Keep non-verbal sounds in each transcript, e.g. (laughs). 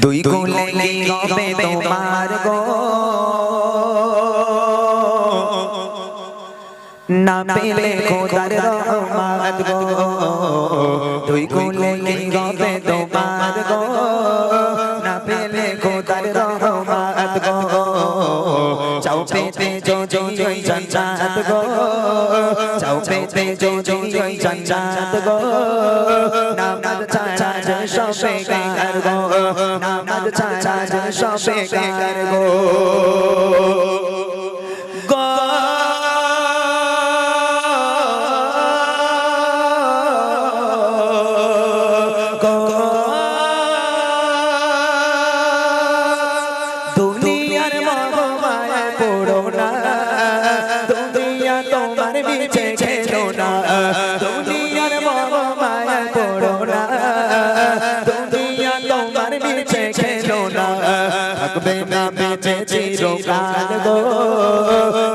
দুই কোলে হবে তোমার গো না পেলে খোদার রহমত গো দুই কোলে হবে চাও পেতে জো জো জয় জঞ্জাত গো নামাজ ছাড়া যে সবে কার গো নামাজ ছাড়া যে সবে কার গো তোমার বিছে খেলো না। দুনিয়ার মহামায় পড়ো না। দুনিয়া তোমার বিছে খেলো না। থাকবে না বেঁচে চিরকাল গো।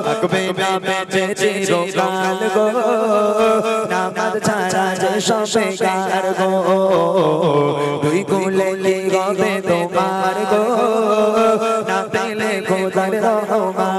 থাকবে না বেঁচে চিরকাল গো। নামাজ ছাড়া যে সবে কার গো। দুই কুলে গবে তোমার গো? না পেলে খোদার খেতে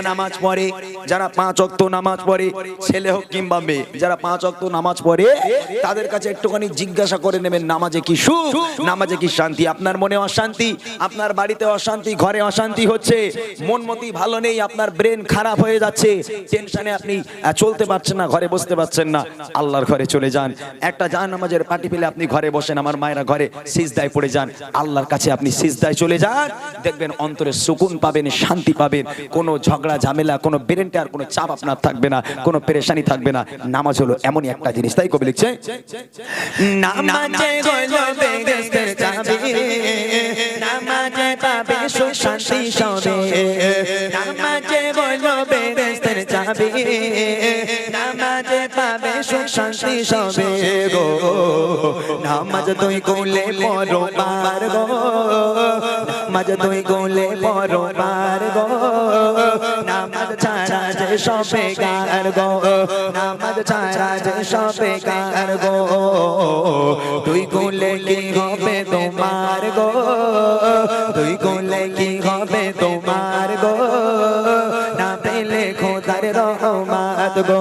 যারা নামাজ পড়ে, যারা পাঁচ অক্ত নামাজ পড়ে, ছেলে হোক কিংবা মেয়ে, যারা পাঁচ অক্ত নামাজ পড়ে, তাদের কাছে একটুখানি জিজ্ঞাসা করে নেবেন, নামাজে কি সুখ, নামাজে কি শান্তি? আপনার মনে অশান্তি? আপনার বাড়িতে অশান্তি, ঘরে অশান্তি হচ্ছে? মন মতি ভালো নেই, আপনার ব্রেন খারাপ হয়ে যাচ্ছে? টেনশনে আপনি চলতে পারছেন না, ঘরে বসতে পারছেন না। আল্লাহর ঘরে চলে যান। একটা জান নামাজের পাটি পেলে আপনি ঘরে বসেন, আমার মায়েরা ঘরে সিজদায় পড়ে যান। আল্লাহর কাছে আপনি সিজদায় চলে যান। দেখবেন অন্তরে সুকুন পাবেন, শান্তি পাবেন। কোনো ঝগড়া ঝামেলা, কোনো বেরেন্টে আর কোনো চাপ আপনার থাকবে না, কোনো পেরেশানি থাকবে না। নামাজ হলো এমনই একটা জিনিস, তাই কবি লিখছে? নামাজে হলো সুখ শান্তি চাবি নামাজে পাবে সুখ শান্তি সবে গো নামাজ তুই কোলে পড়ো পার গো নামাজ তুই কোলে পড়ো পার গো নামাজ ছাড়া যে সবে গার গো নামাজ ছাড়া যে সবে গার গো তুই কোলে কি হবে তোমার গো তুই কোলে কি হবে তোমার গো রহমাত গো।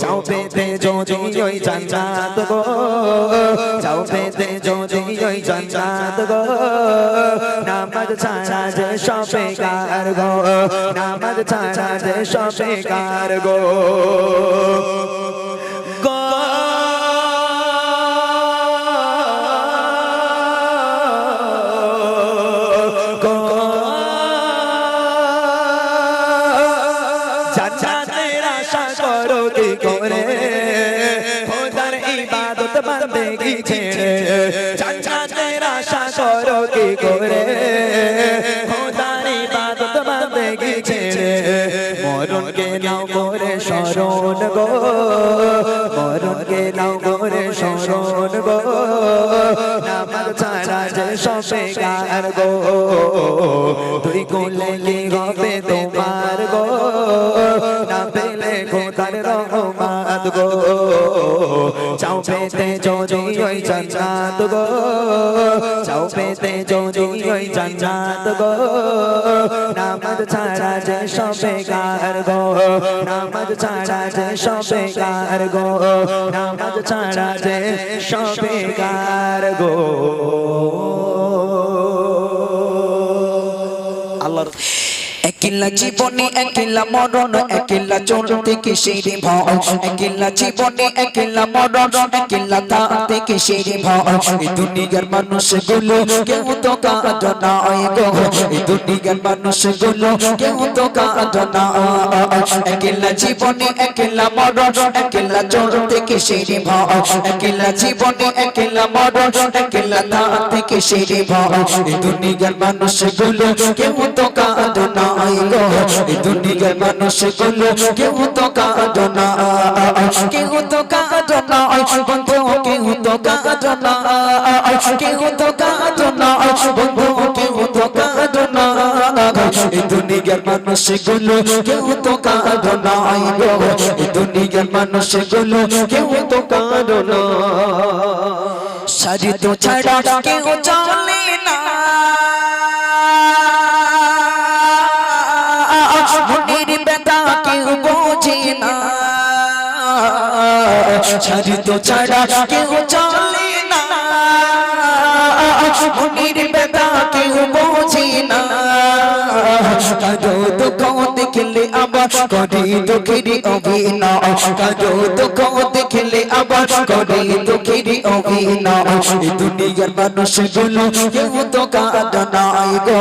যাও পেতে যদি ওই জান্নাত গো। যাও পেতে যদি ওই জান্নাত গো। নামাজ ছাড়া যে সবে কার গো। নামাজ ছাড়া যে সবে কার গো। বান্দেগি ছেড়ে জান্নাতের আশা করো কি করে? খোদার ইবাদত বান্দেগি ছেড়ে মরণকে নাও করে শরণ গো। মরণকে নাও করে শরণ গো। ছাড়া যে সবে গার গো। তুই কোলে কি হবে তোমার গো। খোদার রহমাত গো। চাও পেতে যদি ওই জান্নাত গো। চাও পেতে যদি ওই জান্নাত গো। নামাজ ছাড়া যে সবে গার গো। নামাজ ছাড়া যে সবে গার গো। নামাজ ছাড়া যে সবে গার গো। একলা জীবনে একলা মরণ একলা চলতে কিসের ভয় একলা জীবনে একলা মরণ একলা থাকতে কিসের ভয় এই দুনিয়ার মানুষগুলো কেউ তো কাঁদ নয় গো এই দুনিয়ার মানুষগুলো কেউ তো কাঁদ না একলা জীবনে একলা মরণ একলা চলতে কিসের ভয় একলা জীবনে একলা মরণ একলা থাকতে কিসের ভয় এই দুনিয়ার মানুষগুলো কেউ তো কাঁদ নয় গো, এই দুনিয়ার মানুষগুলো কেউ তো কাঁদ না, কেউ তো কাঁদ না, বন্ধু, কেউ তো কাঁদ না, কেউ তো কাঁদ না, বন্ধু, কেউ তো কাঁদ না, এই দুনিয়ার মানুষগুলো কেউ তো কাঁদ না এই দুনিয়ার মানুষগুলো কেউ তো কাঁদ না। সারি তো ছাড়া কেউ চলে বোঝে না সারি তো ছাড়া কেউ চলে না। মনের ব্যথা কেউ বোঝে না। কারও দুঃখ দেখলে আবার করে দুঃখের অভিনয়। কারও দুঃখ দেখলে আবার করে অভিনয় এই দুনিয়ার মানুষগুলো কেউ তো কাঁদ নাই গো।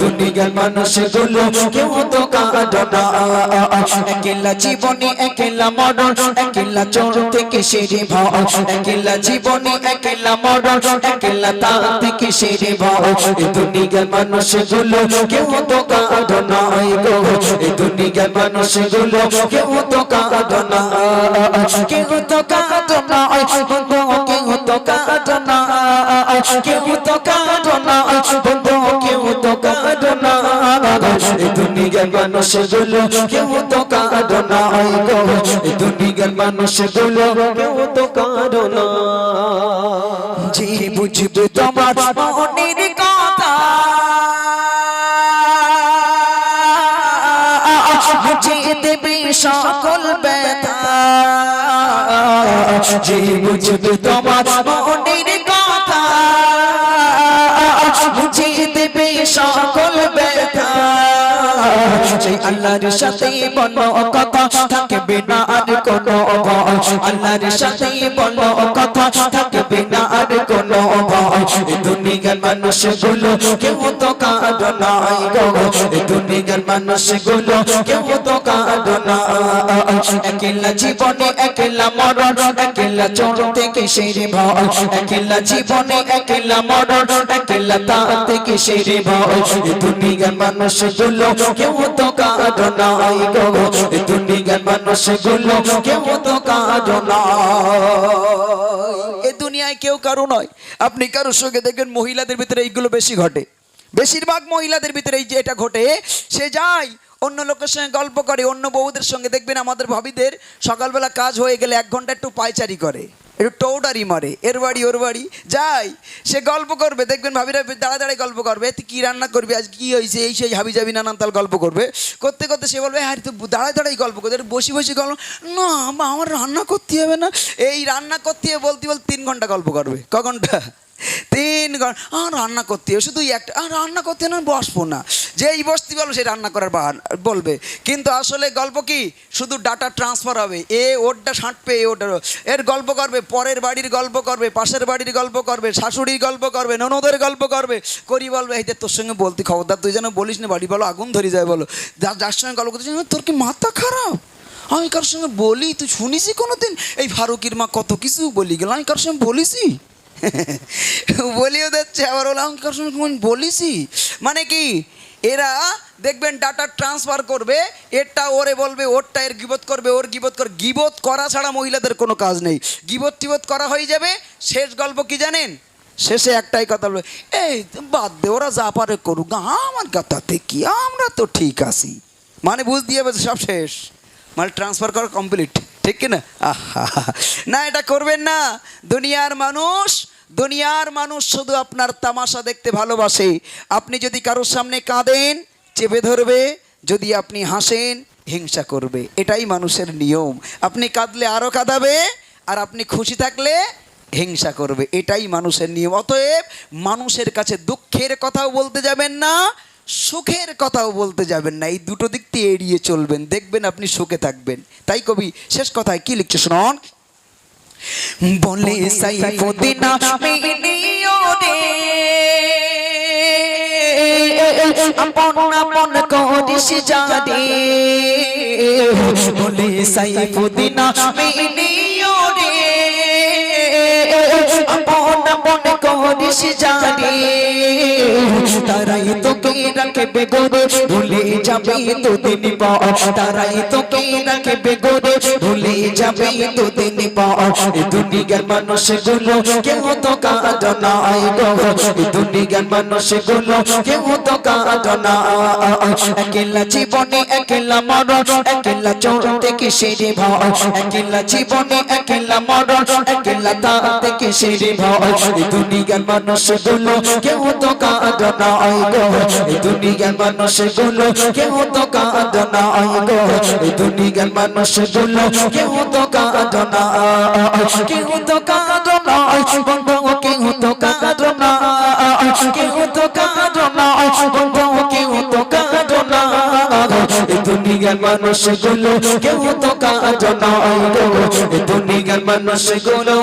দুনিয়ার মানুষগুলো কেউ তো কাঁদ না একলা জীবনে একলা মরণ, একলা চোর থেকে সেরে ভয় একলা কেউ তো কাঁদনাই গো। দুনিয়ার মানুষগুলো কেউ তো কাঁদ কেউ তো কাঁদ তো কাঁদ না বন্ধু, কেউ তো কাঁদ না এই দুনিয়ার মানুষগুলো কেউ তো কাঁদ না এই দুনিয়ার মানুষগুলো কেউ তো কাঁদ না যে বুঝবে তোমার মনের কথা। মুছে দেবে সকল ব্যথা। যে বুঝবে তোমার মনের কথা। মুছে দেবে সকল ব্যথা। সেই আল্লাহর সাথে বলো কথা, থাকবে না আর দুনিয়ার মানুষগুলো কেউ তো কাঁদ নাই দুনিয়ার মানুষগুলো কেউ তো কাঁদ না জীবনে একলা মরণ, একলা চোর থেকে সেরে ভয়। একলা জীবনে একলা মরণ, একলা তা থেকে সেরে ভয় দুনিয়ার মানুষগুলো কেউ তো কাঁদ নাই গো। দুনিয়ার মানুষগুলো কেউ তো কাঁদ না এ দুনিয়ায় কেউ কারও নয়। আপনি কারোর সঙ্গে দেখবেন মহিলাদের ভিতরে এইগুলো বেশি ঘটে। বেশিরভাগ মহিলাদের ভিতরে এই যে এটা ঘটে, সে যায়, অন্য লোকের সঙ্গে গল্প করে, অন্য বউদের সঙ্গে দেখবেন আমাদের ভাবিদের সকালবেলা কাজ হয়ে গেলে এক ঘণ্টা একটু পায়চারি করে। একটু টৌডারি মারে, এর বাড়ি, ওর বাড়ি। যাই, সে গল্প করবে, দেখবেন ভাবিরা দাঁড়া দাঁড়ায় গল্প করবে তুই কী রান্না করবি, আজ কী হয়েছে এই সেই হাবি যাবি নানান তাল গল্প করবে। করতে করতে সে বলবে হ্যাঁ তুই দাঁড়ায় দাঁড়াই গল্প করতে। বসে বসে গল্প, না আমা- আমার রান্না করতে হবে না। এই রান্না করতে হবে বলতে বলতে তিন ঘণ্টা গল্প করবে। ক ঘণ্টা? তিন ঘণ্টা আর রান্না করতে হবে, শুধু একটা আর রান্না করতে না, বসবো না। যেই বস্তি বলব সে রান্না করার বলবে। কিন্তু আসলে গল্প কি? শুধু ডাটা ট্রান্সফার হবে। এ ওরটা সাঁটবে, এ ওটার এর গল্প করবে, পরের বাড়ির গল্প করবে, পাশের বাড়ির গল্প করবে, শাশুড়ির গল্প করবে, ননদের গল্প করবে। করি বলবে, এই তোর সঙ্গে বলতে, খবরদার, তুই যেন বলিস না, বাড়ি বলো, আগুন ধরে যায় বলো। যার যার সঙ্গে গল্প করতে তোর কি মাথা খারাপ? আমি কারোর সঙ্গে বলি, তুই শুনিসই কোনো দিন এই ফারুকির মা কত কিছু বলি গেল, আমি কারোর সঙ্গে বলিসি (laughs) বলিও দিচ্ছে আবার ওলা আমি কারোর সঙ্গে বলিসই? মানে কি? এরা দেখবেন ডাটা ট্রান্সফার করবে, এরটা ওরে বলবে, ওরটা এর গিবত করবে, ওর গিবত কর, গিবত করা ছাড়া মহিলাদের কোনো কাজ নেই। গিবত টিবত করা হয়ে যাবে, শেষ গল্প কি জানেন? শেষে একটাই কথা বলবে, এই বাদ দে, ওরা যা পারে করুক, আমার কথাতে কি? আমরা তো ঠিক আছি। মানে বুঝ দিয়ে সব শেষ। মানে ট্রান্সফার করা কমপ্লিট ঠিক কি না? আহা। না, এটা করবেন না। দুনিয়ার মানুষ দুনিয়ার মানুষ শুধু আপনার তামাশা দেখতে ভালোবাসে। আপনি যদি কারোর সামনে কাঁদেন, চেপে ধরবে, যদি আপনি হাসেন, হিংসা করবে। এটাই মানুষের নিয়ম। আপনি কাঁদলে আরও কাঁদাবে, আর আপনি খুশি থাকলে হিংসা করবে। এটাই মানুষের নিয়ম। অতএব মানুষের কাছে দুঃখের কথাও বলতে যাবেন না, সুখের কথাও বলতে যাবেন না। এই দুটো দিক দিয়ে এড়িয়ে চলবেন। দেখবেন আপনি সুখে থাকবেন। তাই কবি, শেষ কথায় কি লিখছে শুনুন? বলে সাইফুদ্দিনা মিলিও রে আপন আপন করিস জানে বলে সাইফুদ্দিনা মিলিও রে আপন আপন করিস জানে। তারাই তোকে রাখবে গোরে, ভুলে যাবে দুদিন পর। তারাই তোকে রাখবে গোরে, ভুলে যাবে দুদিন পর। দুনিয়ার মানুষগুলো কেউ তো কাঁদ নাই দুনিয়ার মানুষগুলো কেউ তো কাঁদ না একলা জীবনে একলা মরণ, একলা চলতে কিসের ভয়? একলা জীবনে একলা মরণ, একলা তাতে কিসের ভয়? এই দুনিয়ার মানুষগুলো কেউ তো কাঁদ না গো। এই দুনিয়ার মানুষগুলো কেউ তো কাঁদ না গো। এই দুনিয়ার মানুষগুলো কেউ তো কাঁদ না, কেউ তো কাঁদ না কেউ তো কাঁদ না, কেউ তো কাঁদ না দুনিয়ার মানুষগুলো কেউ তো কাজ নয় দুনিয়ার মানুষগুলো